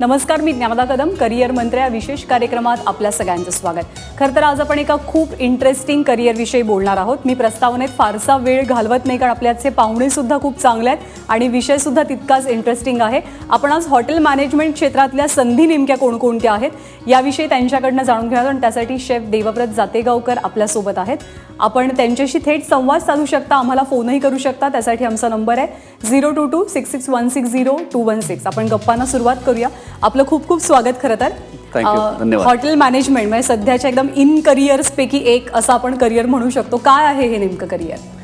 नमस्कार मी ज्ञानदा कदम करिअर मंत्र या विशेष कार्यक्रमात आपल्या सगळ्यांचं स्वागत. खरं तर आज आपण एका खूप इंटरेस्टिंग करिअरविषयी बोलणार आहोत. मी प्रस्तावनेत फारसा वेळ घालवत नाही कारण आपल्याचे पाहुणेसुद्धा खूप चांगले आहेत आणि विषयसुद्धा तितकाच इंटरेस्टिंग आहे. आपण आज हॉटेल मॅनेजमेंट क्षेत्रातल्या संधी नेमक्या कोणकोणत्या आहेत याविषयी त्यांच्याकडनं जाणून घेणार आणि त्यासाठी शेफ देवव्रत जातेगावकर आपल्यासोबत आहेत. आपण त्यांच्याशी थेट संवाद साधू शकता आम्हाला फोनही करू शकता. त्यासाठी आमचा नंबर आहे zero two two six six one six zero two one six आपण गप्पांना सुरुवात करूया. आपलं खूप खूप स्वागत खरं तर. हॉटेल मॅनेजमेंट म्हणजे सध्याच्या एकदम इन करिअर्स पैकी एक असं आपण करिअर म्हणू शकतो. काय आहे हे नेमकं करिअर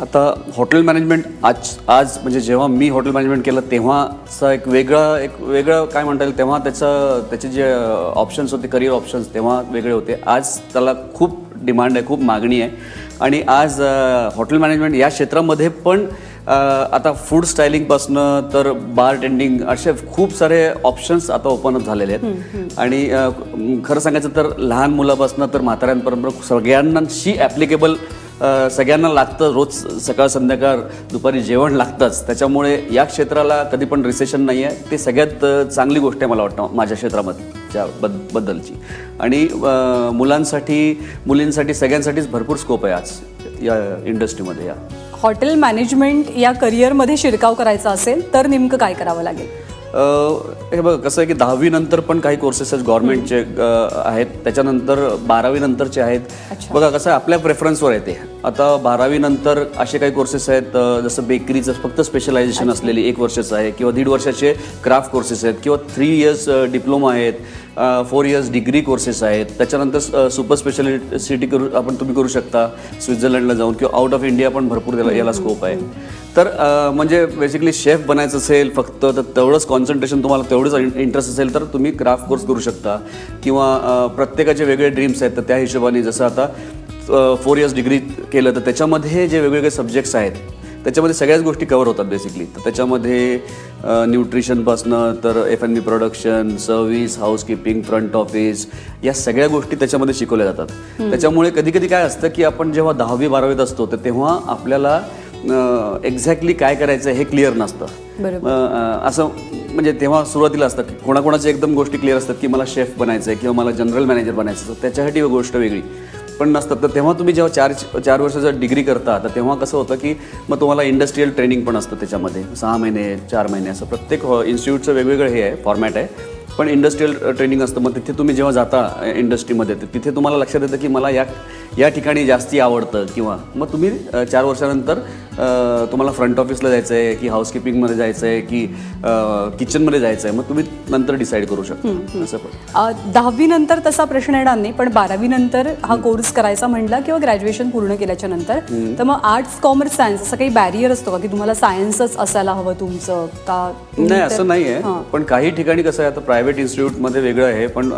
आता हॉटेल मॅनेजमेंट आज आज म्हणजे जेव्हा मी हॉटेल मॅनेजमेंट केलं तेव्हाचा एक वेगळा एक वेगळं काय म्हणता येईल तेव्हा त्याचं त्याचे जे ऑप्शन्स होते करिअर ऑप्शन्स तेव्हा वेगळे होते. आज त्याला खूप डिमांड आहे खूप मागणी आहे. आणि आज हॉटेल मॅनेजमेंट या क्षेत्रामध्ये पण आता फूड स्टायलिंगपासनं तर बार टेंडिंग असे खूप सारे ऑप्शन्स आता ओपन अप झालेले आहेत. आणि खरं सांगायचं तर लहान मुलापासनं तर म्हाताऱ्यांपर्यंत सगळ्यांनाशी ॲप्लिकेबल सगळ्यांना लागतं रोज सकाळ संध्याकाळ दुपारी जेवण लागतंच. त्याच्यामुळे या क्षेत्राला कधी पण रिसेशन नाही आहे ते सगळ्यात चांगली गोष्ट आहे मला वाटतं माझ्या क्षेत्रामधच्या बद बद्दलची. आणि मुलांसाठी मुलींसाठी सगळ्यांसाठीच भरपूर स्कोप आहे आज या इंडस्ट्रीमध्ये या. हॉटेल मॅनेजमेंट या करिअरमध्ये शिरकाव करायचा असेल तर नेमकं काय करावं लागेल? हे बघ कसं आहे की दहावी नंतर पण काही कोर्सेस आहेत गव्हर्नमेंटचे आहेत. त्याच्यानंतर बारावी नंतरचे आहेत. बघा कसं आहे आपल्या प्रेफरन्सवर आहे ते. आता बारावी नंतर असे काही कोर्सेस आहेत जसं बेकरीचं फक्त स्पेशलायझेशन असलेली एक वर्षाचं आहे किंवा दीड वर्षाचे क्राफ्ट कोर्सेस आहेत किंवा थ्री इयर्स डिप्लोमा आहेत फोर इयर्स डिग्री कोर्सेस आहेत. त्याच्यानंतर सुपर स्पेशालिटी करू आपण तुम्ही करू शकता स्वित्झर्लंडला जाऊन किंवा आउट ऑफ इंडिया पण भरपूर त्याला याला स्कोप आहे. तर म्हणजे बेसिकली शेफ बनायचं असेल फक्त तर तेवढंच कॉन्सन्ट्रेशन तुम्हाला तेवढंच इंटरेस्ट असेल तर तुम्ही क्राफ्ट कोर्स करू शकता. किंवा प्रत्येकाचे वेगळे ड्रीम्स आहेत तर त्या हिशोबाने जसं आता फोर इयर्स डिग्री केलं तर त्याच्यामध्ये जे वेगवेगळे सब्जेक्ट्स आहेत त्याच्यामध्ये सगळ्याच गोष्टी कवर होतात बेसिकली तर त्याच्यामध्ये न्यूट्रिशनपासनं तर F and B production service housekeeping front office या सगळ्या गोष्टी त्याच्यामध्ये शिकवल्या जातात. त्याच्यामुळे कधी कधी काय असतं की आपण जेव्हा दहावी बारावीत असतो तर तेव्हा आपल्याला एक्झॅक्टली काय करायचं हे क्लिअर नसतं. असं म्हणजे तेव्हा सुरुवातीला असतं की कोणाकोणाच्या एकदम गोष्टी क्लिअर असतात की मला शेफ बनायचं आहे किंवा मला जनरल मॅनेजर बनायचं त्याच्यासाठी गोष्ट वेगळी. पण नसतात. तर तेव्हा तुम्ही जेव्हा चार चार वर्षाचा डिग्री करता तर तेव्हा कसं होतं की मग तुम्हाला इंडस्ट्रीयल ट्रेनिंग पण असतं त्याच्यामध्ये. सहा महिने चार महिने असं प्रत्येक इन्स्टिट्यूटचं वेगवेगळं हे आहे फॉर्मॅट आहे. पण इंडस्ट्रीयल ट्रेनिंग असतं. मग तिथे तुम्ही जेव्हा जाता इंडस्ट्रीमध्ये तिथे तुम्हाला लक्षात येतं की मला या या ठिकाणी जास्ती आवडतं किंवा मग तुम्ही चार वर्षानंतर तुम्हाला फ्रंट ऑफिसला जायचं आहे की हाऊसकीपिंगमध्ये जायचं आहे की किचनमध्ये जायचं आहे मग तुम्ही नंतर डिसाईड करू शकता. असं पण. दहावी नंतर तसा प्रश्न येणार नाही पण बारावी नंतर हा कोर्स करायचा म्हटला किंवा ग्रॅज्युएशन पूर्ण केल्याच्यानंतर तर मग आर्ट्स कॉमर्स सायन्स असं काही बॅरियर असतो का की तुम्हाला सायन्सच असायला हवं तुमचं का? नाही असं नाही आहे. पण काही ठिकाणी कसं आहे आता प्रायव्हेट इन्स्टिट्यूटमध्ये वेगळं आहे पण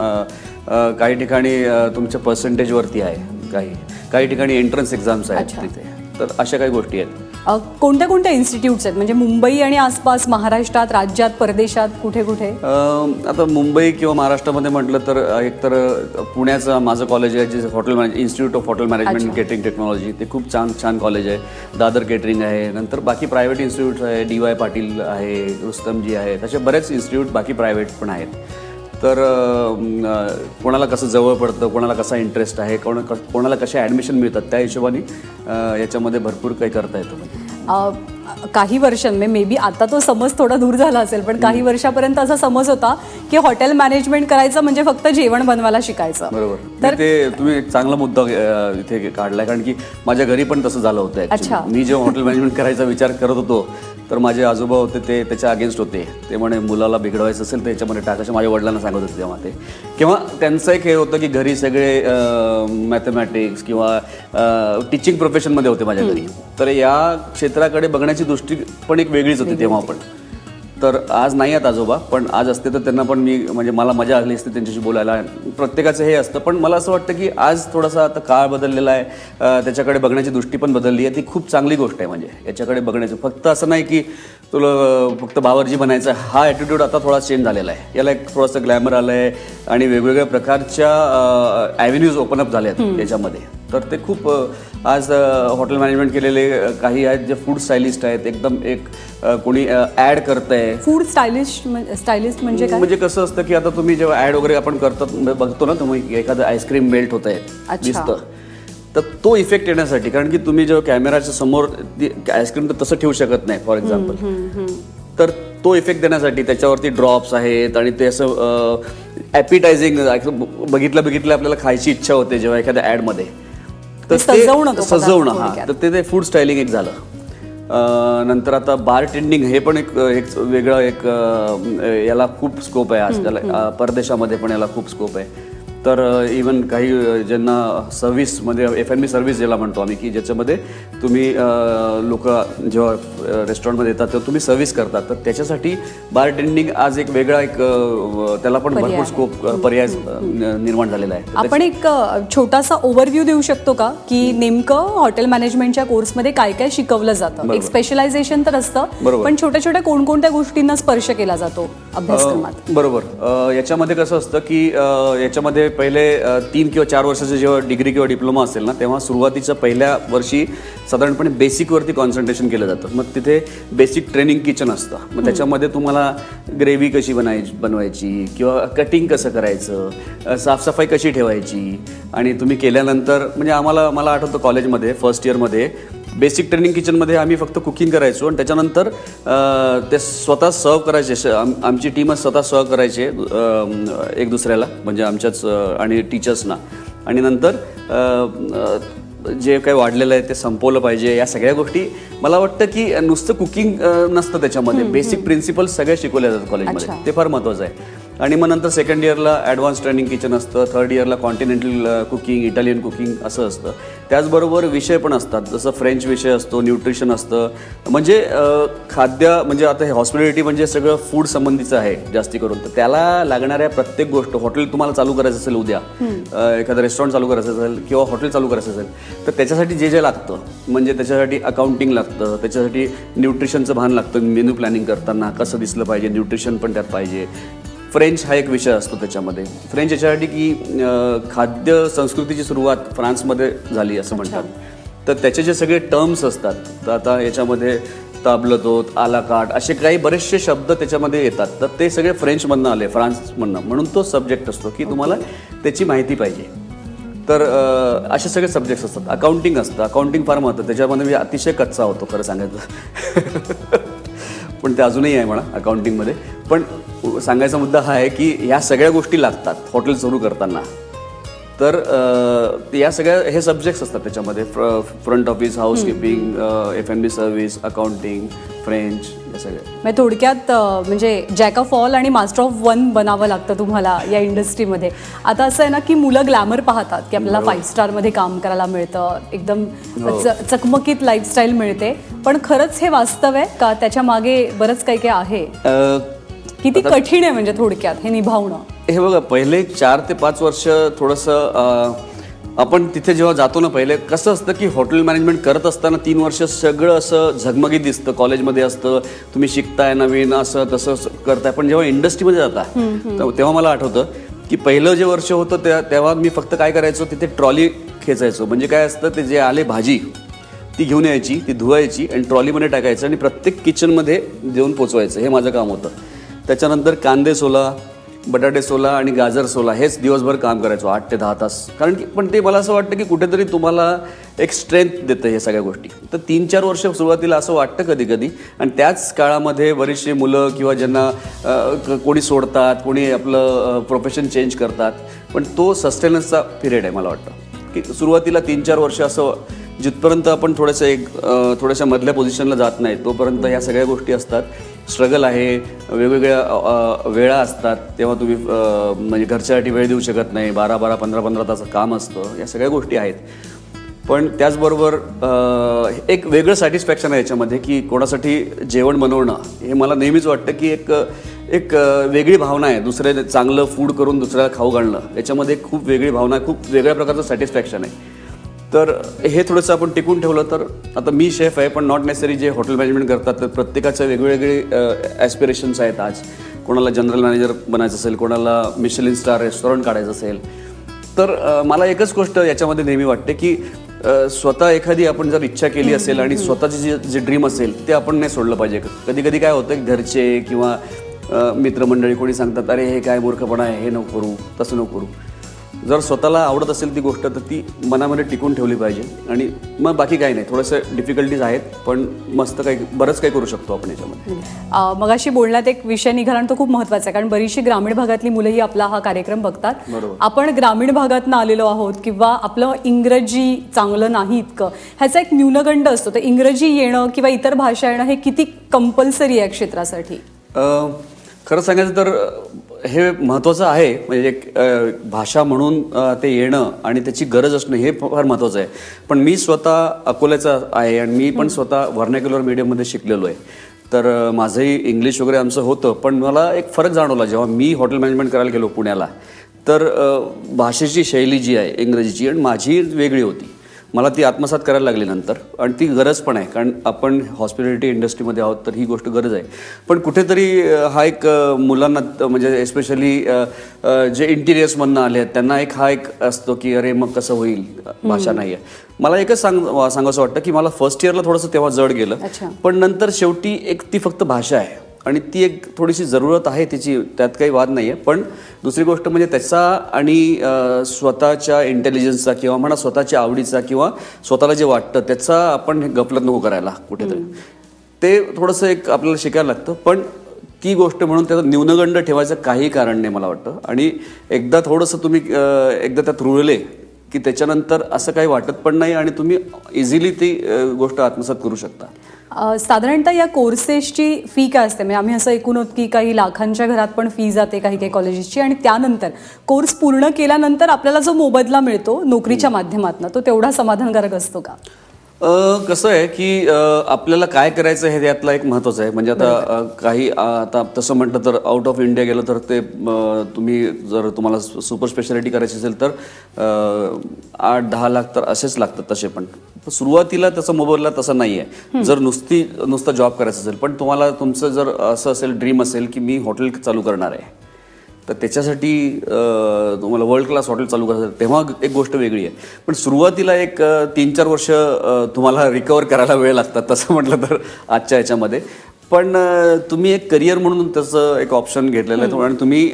काही ठिकाणी तुमच्या पर्सेंटेजवरती आहे काही. काही ठिकाणी एंट्रन्स एक्झाम्स आहेत. तिथे. तर अशा काही गोष्टी आहेत. कोणत्या कोणत्या इन्स्टिट्यूट्स आहेत? म्हणजे मुंबई आणि आसपास महाराष्ट्रात राज्यात परदेशात कुठे कुठे? अं, आता मुंबई किंवा महाराष्ट्रामध्ये म्हटलं तर अं, एक तर अं, पुण्याचं माझं कॉलेज आहे जे hotel manage institute of hotel management catering technology ते खूप छान छान कॉलेज आहे. दादर केटरिंग आहे. नंतर बाकी प्रायव्हेट इन्स्टिट्यूट्स आहे. डी वाय पाटील आहे रुस्तमजी आहेत. असे बरेच इन्स्टिट्यूट बाकी प्रायव्हेट पण आहेत. तर कोणाला कसं जवळ पडतं कोणाला कसा इंटरेस्ट आहे कोणा कोणाला कसे ॲडमिशन मिळतात त्या हिशोबाने याच्यामध्ये भरपूर काही करता येतं. म्हणजे काही वर्षांमध्ये मे बी आता तो समज थोडा दूर झाला असेल पण काही वर्षापर्यंत असा समज होता की हॉटेल मॅनेजमेंट करायचं म्हणजे फक्त जेवण बनवायला शिकायचं. बरोबर. तर ते तुम्ही एक चांगला मुद्दा इथे काढलाय कारण की माझ्या घरी पण तसं झालं होतं. अच्छा. मी जेव्हा हॉटेल मॅनेजमेंट करायचा विचार करत होतो तर माझे आजोबा होते ते त्याच्या अगेन्स्ट होते. ते म्हणे मुलाला बिघडवायचं असेल तर याच्यामध्ये टाकायचं माझ्या वडिलांना सांगत होते तेव्हा ते. किंवा त्यांचं एक हे होतं की घरी सगळे मॅथमॅटिक्स किंवा टीचिंग प्रोफेशनमध्ये होते माझ्या घरी. तर या क्षेत्राकडे बघण्याची दृष्टी पण एक वेगळीच होती तेव्हा पण. तर आज नाही आहेत आजोबा पण आज असते तर त्यांना पण मी म्हणजे मला मजा आली असते त्यांच्याशी बोलायला. प्रत्येकाचं हे असतं पण मला असं वाटतं की आज थोडासा आता काळ बदललेला आहे. त्याच्याकडे बघण्याची दृष्टी पण बदलली आहे. ती खूप चांगली गोष्ट आहे म्हणजे याच्याकडे बघण्याचं. फक्त असं नाही की तुला फक्त बावरजी बनायचं. हा ॲटिट्यूड आता थोडा चेंज झालेला आहे. याला एक थोडंसं ग्लॅमर आलं आहे आणि वेगवेगळ्या प्रकारच्या ॲव्हेन्यूज ओपन अप झाल्या आहेत याच्यामध्ये. तर ते खूप आज हॉटेल मॅनेजमेंट केलेले काही आहेत जे फूड स्टायलिस्ट आहेत. एकदम एक कोणी ॲड करतंय. फूड स्टायलिस्ट स्टायलिस्ट म्हणजे काय? म्हणजे कसं असतं की आता तुम्ही जेव्हा ऍड वगैरे आपण करतात म्हणजे बघतो ना तुम्ही एखादं आईस्क्रीम मेल्ट होत आहे. दिसतं. तर तो इफेक्ट येण्यासाठी कारण की तुम्ही जेव्हा कॅमेराच्या समोर आईस्क्रीम तर तसं ठेवू शकत नाही फॉर एक्झाम्पल तर तो इफेक्ट देण्यासाठी त्याच्यावरती ड्रॉप्स आहेत आणि ते असं ॲपिटायझिंग बघितलं बघितलं आपल्याला खायची इच्छा होते जेव्हा एखाद्या ॲडमध्ये ते सजवणं तो पदार्थ सजवणं हा. तर ते फूड स्टायलिंग एक झालं. नंतर आता बार टेंडिंग हे पण एक एक वेगळं एक याला खूप स्कोप आहे आजकाल. परदेशामध्ये पण याला खूप स्कोप आहे. तर इवन काही ज्यांना सर्व्हिसमध्ये एफ एन बी सर्व्हिस ज्याला म्हणतो आम्ही की ज्याच्यामध्ये तुम्ही लोक जेव्हा रेस्टॉरंटमध्ये येतात तेव्हा तुम्ही सर्व्हिस करतात. तर त्याच्यासाठी बार टेंडिंग आज एक वेगळा एक त्याला पण पर्याय भरपूर. स्कोप पर्याय निर्माण झालेला आहे. आपण एक छोटासा ओव्हरव्ह्यू देऊ शकतो का? की नेमकं हॉटेल मॅनेजमेंटच्या कोर्समध्ये काय काय शिकवलं जातं? एक. स्पेशलायझेशन तर असतं बरोबर. पण छोट्या छोट्या कोणकोणत्या गोष्टींना स्पर्श केला जातो अभ्यासक्रमात? बरोबर. याच्यामध्ये कसं असतं की याच्यामध्ये पहिले तीन किंवा चार वर्षाचं जेव्हा डिग्री किंवा डिप्लोमा असेल ना तेव्हा सुरुवातीच्या पहिल्या वर्षी साधारणपणे बेसिकवरती कॉन्सन्ट्रेशन केलं जातं. मग तिथे बेसिक ट्रेनिंग किचन असतं. मग त्याच्यामध्ये तुम्हाला ग्रेव्ही कशी बनायची बनवायची किंवा कटिंग कसं करायचं साफसफाई कशी ठेवायची? आणि तुम्ही केल्यानंतर म्हणजे आम्हाला मला आठवतं कॉलेजमध्ये फर्स्ट इयरमध्ये बेसिक ट्रेनिंग किचनमध्ये आम्ही फक्त कुकिंग करायचो आणि त्याच्यानंतर ते स्वतः सर्व करायचे. आम- आमची टीमच स्वतः सर्व करायचे एक दुसऱ्याला म्हणजे आमच्याच आणि टीचर्सना. आणि नंतर जे काही वाढलेलं आहे ते संपवलं पाहिजे या सगळ्या गोष्टी. मला वाटतं की नुसतं कुकिंग नसतं त्याच्यामध्ये. बेसिक प्रिन्सिपल सगळे शिकवले जातात कॉलेजमध्ये. ते फार महत्त्वाचं आहे. आणि मग नंतर सेकंड इयरला ॲडव्हान्स ट्रेनिंग किचन असतं थर्ड इयरला कॉन्टिनेंटल कुकिंग इटालियन कुकिंग असं असतं. त्याचबरोबर विषय पण असतात जसं फ्रेंच विषय असतो न्यूट्रिशन असतं. म्हणजे खाद्य म्हणजे आता हे हॉस्पिटॅलिटी म्हणजे सगळं फूड संबंधीचं आहे जास्ती करून. तर त्याला लागणाऱ्या प्रत्येक गोष्ट हॉटेल तुम्हाला चालू करायचं असेल उद्या एखादं रेस्टॉरंट चालू करायचं असेल किंवा हॉटेल चालू करायचं असेल तर त्याच्यासाठी जे जे लागतं म्हणजे त्याच्यासाठी अकाउंटिंग लागतं त्याच्यासाठी न्यूट्रिशनचं भान लागतं मेन्यू प्लॅनिंग करताना कसं दिसलं पाहिजे न्यूट्रिशन पण त्यात पाहिजे. फ्रेंच हा एक विषय असतो त्याच्यामध्ये. फ्रेंच याच्यासाठी की खाद्य संस्कृतीची सुरुवात फ्रान्समध्ये झाली असं म्हणतात. तर त्याचे जे सगळे टर्म्स असतात तर आता याच्यामध्ये ताबलतोत आलाकाट असे काही बरेचसे शब्द त्याच्यामध्ये येतात. तर ते सगळे फ्रेंचमधनं आले फ्रान्समधनं. म्हणून तो सब्जेक्ट असतो की तुम्हाला त्याची माहिती पाहिजे. तर असे सगळे सब्जेक्ट्स असतात. अकाउंटिंग असतं. अकाउंटिंग फार महत्त्वाचं. त्याच्यामध्ये मी अतिशय कच्चा होतो खरं सांगायचं पण ते अजूनही आहे म्हणा अकाउंटिंगमध्ये पण सांगायचा मुद्दा हा आहे की ह्या सगळ्या गोष्टी लागतात हॉटेल सुरू करताना. तर अ, या सगळ्या हे सब्जेक्ट्स असतात त्याच्यामध्ये. फ्र front office housekeeping F and B service accounting French या सगळ्या. म्हणजे थोडक्यात अ, म्हणजे जॅक ऑफ ऑल आणि मास्टर ऑफ वन बनावं लागतं तुम्हाला या इंडस्ट्रीमध्ये आता असं आहे ना की मुलं ग्लॅमर पाहतात की आपल्याला फाईव्ह स्टारमध्ये काम करायला मिळतं एकदम च- चकमकीत लाईफस्टाईल मिळते. पण खरंच हे वास्तव आहे का? त्याच्यामागे बरंच काही काही आहे? अ, किती कठीण आहे म्हणजे थोडक्यात हे निभावणं? हे बघा पहिले चार ते पाच वर्ष थोडंसं आपण तिथे जेव्हा जातो ना पहिले कसं असतं की हॉटेल मॅनेजमेंट करत असताना तीन वर्ष सगळं असं झगमगीत दिसतं. कॉलेजमध्ये असतं तुम्ही शिकताय नवीन असं तसं करताय. पण जेव्हा इंडस्ट्रीमध्ये जाता तेव्हा मला आठवतं की पहिलं जे वर्ष होतं त्या तेव्हा मी फक्त काय करायचो तिथे ट्रॉली खेचायचो. म्हणजे काय असतं ते जे आले भाजी ती घेऊन यायची ती धुवायची आणि ट्रॉलीमध्ये टाकायचं आणि प्रत्येक किचनमध्ये देऊन पोचवायचं. हे माझं काम होतं. त्याच्यानंतर कांदे सोला बटाटे सोला आणि गाजर सोला हेच दिवसभर काम करायचो आठ ते दहा तास. कारण की पण ते मला असं वाटतं की कुठेतरी तुम्हाला एक स्ट्रेंथ देतं हे सगळ्या गोष्टी. तर तीन चार वर्ष सुरुवातीला असं वाटतं कधी कधी आणि त्याच काळामध्ये बरीचशी मुलं किंवा ज्यांना क- कोणी सोडतात कोणी आपलं प्रोफेशन चेंज करतात. पण तो सस्टेनन्सचा पिरियड आहे मला वाटतं. की सुरुवातीला तीन चार वर्ष असं जिथपर्यंत आपण थोडंसं एक थोड्याशा मधल्या पोझिशनला जात नाही तोपर्यंत ह्या सगळ्या गोष्टी असतात. स्ट्रगल आहे वेगवेगळ्या वेळा असतात तेव्हा तुम्ही म्हणजे घरच्यासाठी वेळ देऊ शकत नाही बारा बारा पंधरा पंधरा तास काम असतं या सगळ्या गोष्टी आहेत. पण त्याचबरोबर एक वेगळं सॅटिस्फॅक्शन आहे याच्यामध्ये की कोणासाठी जेवण बनवणं हे मला नेहमीच वाटतं की एक एक वेगळी भावना आहे दुसरे चांगलं फूड करून दुसऱ्याला खाऊ घालणं याच्यामध्ये खूप वेगळी भावना आहे खूप वेगळ्या प्रकारचं सॅटिस्फॅक्शन आहे. तर हे थोडंसं आपण टिकून ठेवलं तर आता मी शेफ आहे पण नॉट नेसेसरी जे हॉटेल मॅनेजमेंट करतात तर प्रत्येकाचे वेगवेगळे ॲस्पिरेशन्स आहेत आज. कोणाला जनरल मॅनेजर बनायचं असेल कोणाला मिशलिन स्टार रेस्टॉरंट काढायचं असेल. तर मला एकच गोष्ट याच्यामध्ये नेहमी वाटते की स्वतः एखादी आपण जर इच्छा केली असेल आणि स्वतःची जे जे ड्रीम असेल ते आपण नाही सोडलं पाहिजे. कधी कधी काय होतं घरचे किंवा मित्रमंडळी कोणी सांगतात अरे हे काय मूर्खपणा आहे हे नको करू तसं नको करू. जर स्वतःला आवडत असेल ती गोष्ट तर ती मनामध्ये टिकून ठेवली पाहिजे. आणि मग बाकी काही नाही थोडंसं डिफिकल्टीज आहेत पण मस्त काही बरंच काही करू शकतो आपण याच्यामध्ये. अ, मगाशी बोलण्यात एक विषय निघाला तो खूप महत्त्वाचा आहे कारण बरीचशी ग्रामीण भागातली मुलंही आपला हा कार्यक्रम बघतात. आपण ग्रामीण भागातनं आलेलो आहोत किंवा आपलं इंग्रजी चांगलं नाही इतकं ह्याचा एक न्यूनगंड असतो. तर इंग्रजी येणं किंवा इतर भाषा येणं हे किती कंपल्सरी आहे क्षेत्रासाठी? खरं सांगायचं तर हे महत्त्वाचं आहे. म्हणजे एक भाषा म्हणून ते येणं आणि त्याची गरज असणं हे फार महत्त्वाचं आहे. पण मी स्वतः अकोल्याचा आहे आणि मी पण स्वतः व्हर्नॅक्युलर मीडियममध्ये शिकलेलो आहे. तर माझंही इंग्लिश वगैरे आमचं होतं पण मला एक फरक जाणवला जेव्हा मी हॉटेल मॅनेजमेंट करायला गेलो पुण्याला. तर भाषेची शैली जी आहे इंग्रजीची आणि माझी वेगळी होती. मला ती आत्मसात करायला लागली नंतर. आणि ती गरज पण आहे कारण आपण हॉस्पिटॅलिटी इंडस्ट्रीमध्ये आहोत तर ही गोष्ट गरज आहे. पण कुठेतरी हा एक मुलांना म्हणजे एस्पेशली जे इंटिरियर्समधनं आले आहेत त्यांना एक हा एक असतो की अरे मग कसं होईल? भाषा नाही आहे मला एकच सांग सांगावं वाटतं की मला फर्स्ट इयरला थोडंसं तेव्हा जड गेलं. पण नंतर शेवटी एक ती फक्त भाषा आहे. आणि ती एक थोडीशी जरूरत आहे तिची त्यात काही वाद नाही आहे पण दुसरी गोष्ट म्हणजे त्याचा आणि स्वतःच्या इंटेलिजन्सचा किंवा म्हणा स्वतःच्या आवडीचा किंवा स्वतःला जे वाटतं त्याचा आपण गफलत नको करायला कुठेतरी. ते थोडंसं एक आपल्याला शिकायला लागतं. पण ती गोष्ट म्हणून त्याचा न्यूनगंड ठेवायचं काही कारण नाही मला वाटतं. आणि एकदा थोडंसं तुम्ही एकदा त्यात रुळले की त्याच्यानंतर असं काही वाटत पण नाही आणि तुम्ही इझिली ती गोष्ट आत्मसात करू शकता. साधारणतः या कोर्सेसची फी काय असते? म्हणजे आम्ही असं ऐकून होत की काही लाखांच्या घरात पण फी जाते काही काही कॉलेजेसची आणि त्यानंतर कोर्स पूर्ण केल्यानंतर आपल्याला जो मोबदला मिळतो नोकरीच्या माध्यमातून तो तेवढा समाधानकारक असतो का? कसं आहे की आपल्याला काय करायचं हे यातला एक महत्त्वाचं आहे. म्हणजे आता काही आता तसं म्हटलं तर आउट ऑफ इंडिया गेलं तर ते तुम्ही जर तुम्हाला सुपर स्पेशालिटी करायची असेल तर आठ दहा लाख तर असेच लागतात तसे पण. सुरुवातीला तसं मोबदला तसं नाही आहे जर नुसती नुसता जॉब करायचा असेल पण तुम्हाला तुमचं जर असं असेल ड्रीम असेल की मी हॉटेल चालू करणार आहे. तर त्याच्यासाठी तुम्हाला वर्ल्ड क्लास हॉटेल चालू करायचं तेव्हा एक गोष्ट वेगळी आहे. पण सुरुवातीला एक तीन चार वर्ष तुम्हाला रिकवर करायला वेळ लागतात तसं म्हटलं तर आजच्या ह्याच्यामध्ये पण तुम्ही एक करिअर म्हणून त्याचं एक ऑप्शन घेतलेलं आहे. आणि तुम्ही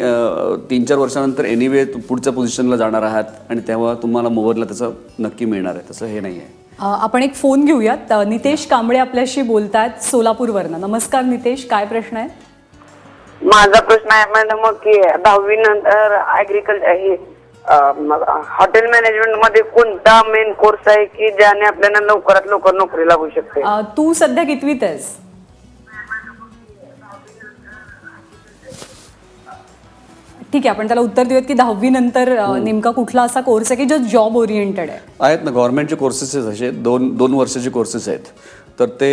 तीन चार वर्षानंतर एनिवे पुढच्या पोझिशनला जाणार आहात आणि तेव्हा तुम्हाला मोबदला त्याचं नक्की मिळणार आहे. तसं हे नाही आहे आपण एक फोन घेऊयात. नितेश कांबळे आपल्याशी बोलतायत सोलापूरवरनं. नमस्कार नितेश काय प्रश्न आहे? माझा प्रश्न आहे मॅडम मग की दहावी नंतर ऍग्रिकल्चर हे हॉटेल मॅनेजमेंटमध्ये कोणता मेन कोर्स आहे की ज्याने आपल्याला लवकरात लवकर नोकरी लागू शकते? अ, तू सध्या कितवीत आहेस? ठीक आहे आपण त्याला उत्तर देऊयात की दहावी नंतर अ, नेमका कुठला असा कोर्स आहे की जो जॉब ओरिएंटेड आहे? आहेत ना गव्हर्नमेंटचे कोर्सेस आहेत असे. दोन दोन वर्षाचे कोर्सेस आहेत. तर ते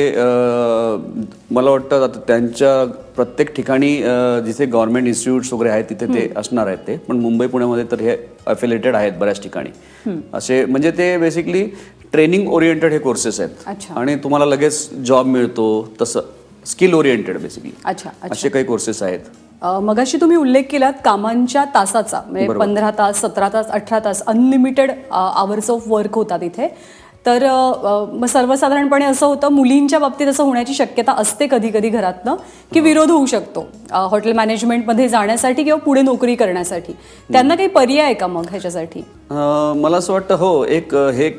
मला वाटतं आता त्यांच्या प्रत्येक ठिकाणी जिथे गव्हर्नमेंट इन्स्टिट्यूट्स वगैरे आहेत तिथे ते असणार आहेत ते. पण मुंबई पुण्यामध्ये तर हे अफिलेटेड आहेत बऱ्याच ठिकाणी. असे म्हणजे ते बेसिकली ट्रेनिंग ओरिएंटेड हे कोर्सेस आहेत. आणि तुम्हाला लगेच जॉब मिळतो तसं. स्किल ओरिएंटेड बेसिकली अच्छा असे काही कोर्सेस आहेत. मगाशी तुम्ही उल्लेख केलात कामांच्या तासाचा. म्हणजे. पंधरा तास सतरा तास अठरा तास अनलिमिटेड आवर्स ऑफ वर्क होतात इथे. तर मग सर्वसाधारणपणे असं होतं मुलींच्या बाबतीत असं होण्याची शक्यता असते कधी कधी घरातनं की विरोध होऊ शकतो हॉटेल मॅनेजमेंटमध्ये जाण्यासाठी किंवा पुढे नोकरी करण्यासाठी. त्यांना काही पर्याय आहे का मग ह्याच्यासाठी? मला असं वाटतं हो एक हे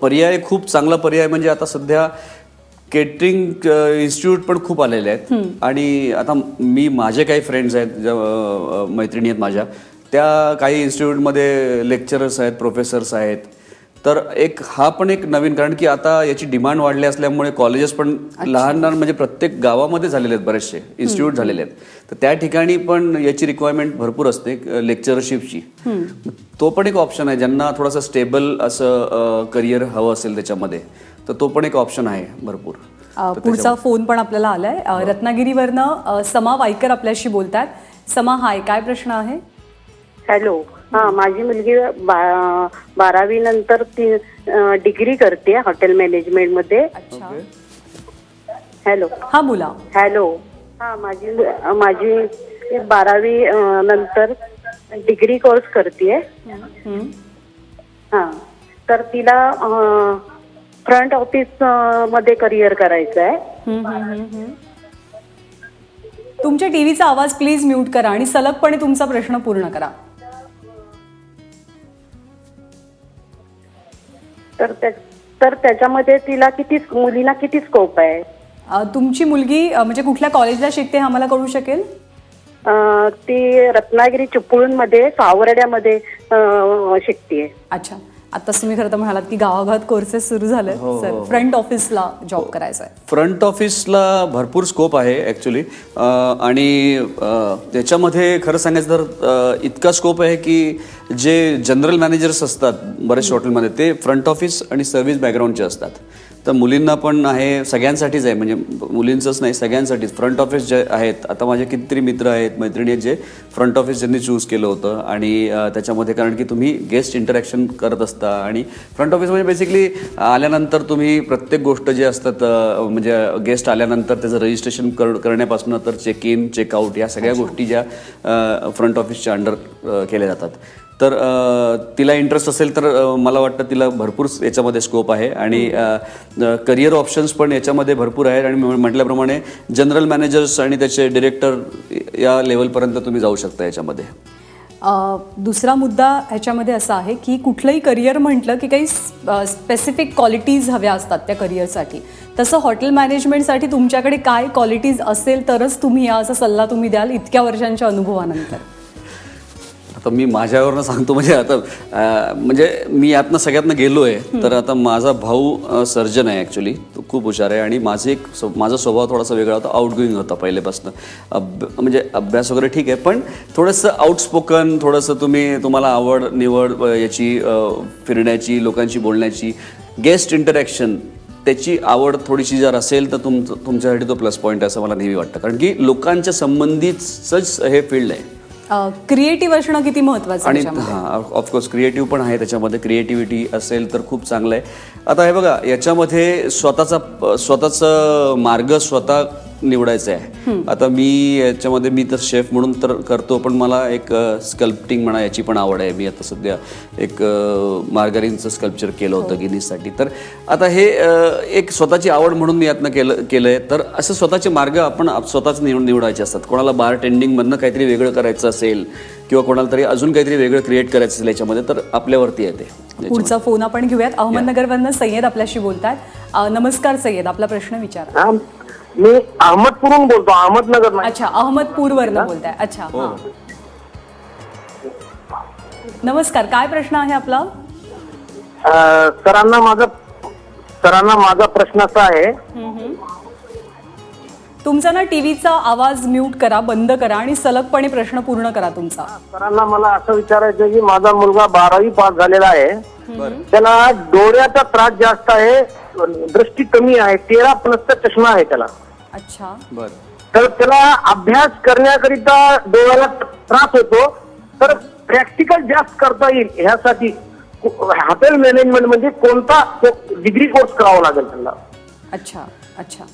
पर्याय खूप चांगला पर्याय म्हणजे आता सध्या केटरिंग इन्स्टिट्यूट पण खूप आलेले आहेत. आणि आता मी माझे काही फ्रेंड्स आहेत मैत्रिणी आहेत माझ्या त्या काही इन्स्टिट्यूटमध्ये लेक्चरर्स आहेत प्रोफेसर्स आहेत. तर एक हा पण एक नवीन कारण की आता याची डिमांड वाढली असल्यामुळे कॉलेजेस पण लहान लहान म्हणजे प्रत्येक गावामध्ये झालेले आहेत बरेचसे इन्स्टिट्यूट झालेले आहेत. तर त्या ठिकाणी पण याची रिक्वायरमेंट भरपूर असते लेक्चरशिपची तो पण एक ऑप्शन आहे ज्यांना थोडासा स्टेबल असं करिअर हवं असेल त्याच्यामध्ये तर तो पण एक ऑप्शन आहे भरपूर. पुढचा फोन पण आपल्याला आलाय. अ, रत्नागिरीवरनं समा वायकर आपल्याशी बोलतात समा हाय काय प्रश्न आहे? हॅलो. हा माझी मुलगी बा- बारावी नंतर ती डिग्री करते हॉटेल मॅनेजमेंटमध्ये अच्छा हॅलो. हा बोला. हॅलो. हा माझी माझी बारावी अं, नंतर डिग्री कोर्स करते हम्म. हा तर तिला फ्रंट ऑफिसमध्ये करिअर करायचं आहे हम्म, हम्म, हम्म, हम्म. तुमच्या टीव्हीचा आवाज प्लीज म्यूट करा आणि सलगपणे तुमचा प्रश्न पूर्ण करा. तर त्या- तर त्याच्यामध्ये तिला किती मुलींना किती स्कोप आहे? अ, तुमची मुलगी अ, म्हणजे कुठल्या कॉलेजला शिकते हे आम्हाला कळू शकेल? अं, ती रत्नागिरी चिपळूणमध्ये सावर्ड्यामध्ये शिकते अच्छा. आताच तुम्ही खरं तर म्हणालात की गावागावात कोर्सेस सुरू झाले सर फ्रंट ऑफिसला जॉब करायचा आहे फ्रंट ऑफिसला भरपूर स्कोप आहे ॲक्च्युली आणि त्याच्यामध्ये खरं सांगायचं तर इतका स्कोप आहे की जे जनरल मॅनेजर्स असतात बरेचशा हॉटेलमध्ये ते फ्रंट ऑफिस आणि सर्व्हिस बॅकग्राऊंडचे असतात. तर मुलींना पण आहे सगळ्यांसाठीच आहे. म्हणजे मुलींचंच नाही सगळ्यांसाठीच. फ्रंट ऑफिस जे आहेत आता माझे कितीतरी मित्र आहेत मैत्रिणी आहेत जे फ्रंट ऑफिस ज्यांनी चूज केलं होतं. आणि त्याच्यामध्ये कारण की तुम्ही गेस्ट इंटरॅक्शन करत असता. आणि फ्रंट ऑफिस म्हणजे बेसिकली आल्यानंतर तुम्ही प्रत्येक गोष्ट जे असतात म्हणजे गेस्ट आल्यानंतर त्याचं रजिस्ट्रेशन कर करण्यापासून तर चेक इन चेकआउट या सगळ्या गोष्टी ज्या फ्रंट ऑफिसच्या अंडर केल्या जातात. तर तिला इंटरेस्ट असेल तर मला वाटतं तिला भरपूर याच्यामध्ये स्कोप आहे आणि करिअर ऑप्शन्स पण याच्यामध्ये भरपूर आहेत आणि म्हटल्याप्रमाणे जनरल मॅनेजर्स आणि त्याचे डिरेक्टर या लेवलपर्यंत तुम्ही जाऊ शकता याच्यामध्ये. दुसरा मुद्दा ह्याच्यामध्ये असा आहे की कुठलंही करिअर म्हटलं की काही स्पेसिफिक क्वालिटीज हव्या असतात त्या करिअरसाठी तसं हॉटेल मॅनेजमेंटसाठी तुमच्याकडे काय क्वालिटीज असेल तरच तुम्ही या असा सल्ला तुम्ही द्याल इतक्या वर्षांच्या अनुभवानंतर. आता मी माझ्यावरनं सांगतो म्हणजे आता म्हणजे मी यातनं सगळ्यातनं गेलो आहे तर आता माझा भाऊ सर्जन आहे ॲक्च्युली तो खूप हुशार आहे आणि माझे एक स्व- माझा स्वभाव थोडासा वेगळा होता आउट गोईंग होता पहिल्यापासून अभ म्हणजे अभ्यास वगैरे ठीक आहे पण थोडंसं आउटस्पोकन थोडंसं तुम्ही तुम्हाला आवड निवड याची फिरण्याची लोकांशी बोलण्याची गेस्ट इंटरॅक्शन त्याची आवड थोडीशी जर असेल तर तुमचं तुमच्यासाठी तो प्लस पॉईंट आहे असं मला नेहमी वाटतं. कारण की लोकांच्या संबंधितच हे फील्ड आहे. क्रिएटिव्ह असणं किती महत्वाचं आणि? हां ऑफकोर्स क्रिएटिव्ह पण आहे त्याच्यामध्ये क्रिएटिव्हिटी असेल तर खूप चांगलं आहे आता हे बघा याच्यामध्ये स्वतःचा स्वतःचा मार्ग स्वतः निवडायचा आहे. आता मी याच्यामध्ये मी तर शेफ म्हणून तर करतो पण मला एक स्कल्प्टिंग म्हणा याची पण आवड आहे. मी आता सध्या एक मार्गरीनचं स्कल्पचर केलं होतं गिनीजसाठी. तर आता हे एक स्वतःची आवड म्हणून मी यातनं केलं केलं आहे तर असं स्वतःचे मार्ग आपण आप- स्वतःच निवड निवडायचे असतात. कोणाला बार टेंडिंगमधनं काहीतरी वेगळं करायचं असेल किंवा कोणाला तरी अजून काहीतरी वेगळं क्रिएट करायचं असेल याच्यामध्ये तर आपल्यावरती येते पुढचा फोन आपण घेऊयात. अहमदनगरवरनं सय्यद आपल्याशी बोलतात. नमस्कार सय्यद आपला प्रश्न विचारा. हा, मी अहमदपूरहून बोलतो अहमदनगर नाही. अच्छा अहमदपूरवरनं बोलताय. अच्छा हां. नमस्कार काय प्रश्न आहे आपला? अं, सरांना माझा सरांना माझा प्रश्न असा आहे. तुमचा ना टीव्हीचा आवाज म्यूट करा बंद करा आणि सलगपणे प्रश्न पूर्ण करा तुमचा. सरांना मला असं विचारायचं आहे की माझा मुलगा बारावी पास झालेला आहे. त्याला डोळ्याचा त्रास जास्त आहे दृष्टी कमी आहे तेरा प्लसचा चष्मा आहे त्याला. अच्छा. बरं. तर त्याला अभ्यास करण्याकरिता डोळ्याला त्रास होतो. तर प्रॅक्टिकल जास्त करता येईल ह्यासाठी हॉटेल मॅनेजमेंट म्हणजे कोणता डिग्री कोर्स करावा लागेल त्यांना. अच्छा अच्छा.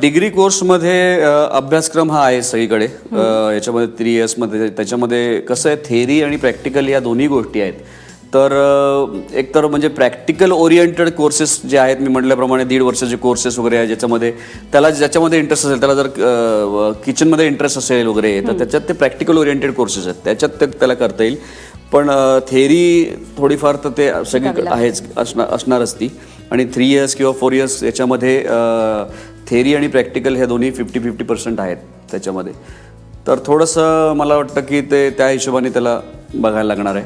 डिग्री कोर्समध्ये अ, अभ्यासक्रम हा आहे सगळीकडे. याच्यामध्ये थ्री इयर्समध्ये त्याच्यामध्ये कसं आहे थेअरी आणि प्रॅक्टिकल या दोन्ही गोष्टी आहेत. तर अ, एक तर म्हणजे प्रॅक्टिकल ओरिएंटेड कोर्सेस जे आहेत मी म्हटल्याप्रमाणे दीड वर्षाचे कोर्सेस वगैरे आहे ज्याच्यामध्ये त्याला ज्याच्यामध्ये इंटरेस्ट असेल त्याला जर किचनमध्ये इंटरेस्ट असेल वगैरे तर त्याच्यात ते प्रॅक्टिकल ओरिएंटेड कोर्सेस आहेत. त्याच्यात ते त्याला करता येईल. पण थेअरी थोडीफार तर ते सगळी आहेच असणार असणारच ती. आणि थ्री इयर्स किंवा फोर इयर्स याच्यामध्ये थेअरी आणि प्रॅक्टिकल हे दोन्ही फिफ्टी फिफ्टी पर्सेंट आहेत त्याच्यामध्ये. तर थोडंसं मला वाटतं की ते त्या हिशोबाने त्याला बघायला लागणार आहे.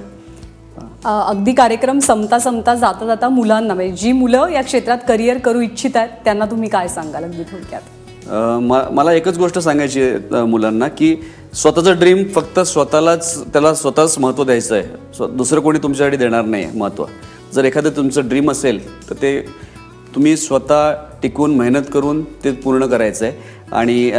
अगदी कार्यक्रम संपता संपता जाता जाता मुलांना म्हणजे जी मुलं या क्षेत्रात करिअर करू इच्छित आहेत त्यांना तुम्ही काय सांगाल अगदी थोडक्यात? म- मला एकच गोष्ट सांगायची आहे मुलांना की स्वतःचं ड्रीम फक्त स्वतःलाच त्याला स्वतःच महत्त्व द्यायचं आहे. स्व दुसरं कोणी तुमच्यासाठी देणार नाही महत्त्व. जर एखादं तुमचं ड्रीम असेल तर ते तुम्ही स्वतः टिकून मेहनत करून ते पूर्ण करायचं आहे. आणि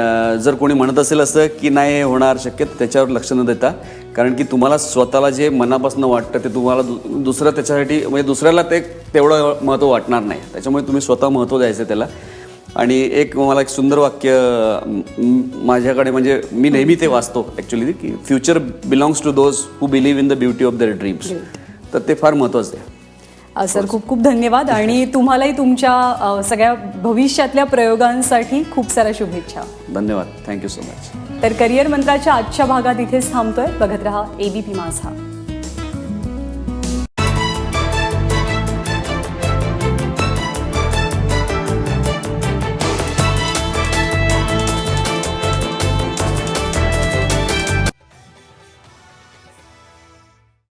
जर कोणी म्हणत असेल असं की नाही हे होणार शक्य तर त्याच्यावर लक्ष न देता कारण की तुम्हाला स्वतःला जे मनापासून वाटतं ते तुम्हाला दु दुसरं त्याच्यासाठी म्हणजे दुसऱ्याला ते तेवढं महत्त्व वाटणार नाही. त्याच्यामुळे तुम्ही स्वतः महत्त्व द्यायचं त्याला. आणि एक मला एक सुंदर वाक्य माझ्याकडे म्हणजे मी नेहमी ते वाचतो ॲक्च्युली की future belongs to those who believe in the beauty of their dreams तर ते फार महत्त्वाचं आहे. सर खूप खूप धन्यवाद आणि तुम्हालाही तुमच्या सगळ्या भविष्यातल्या प्रयोगांसाठी खूप साऱ्या शुभेच्छा. धन्यवाद. थँक्यू सो मच तर करिअर मंत्राच्या आजच्या भागात इथेच थांबतोय. बघत रहा एबीपी माझा.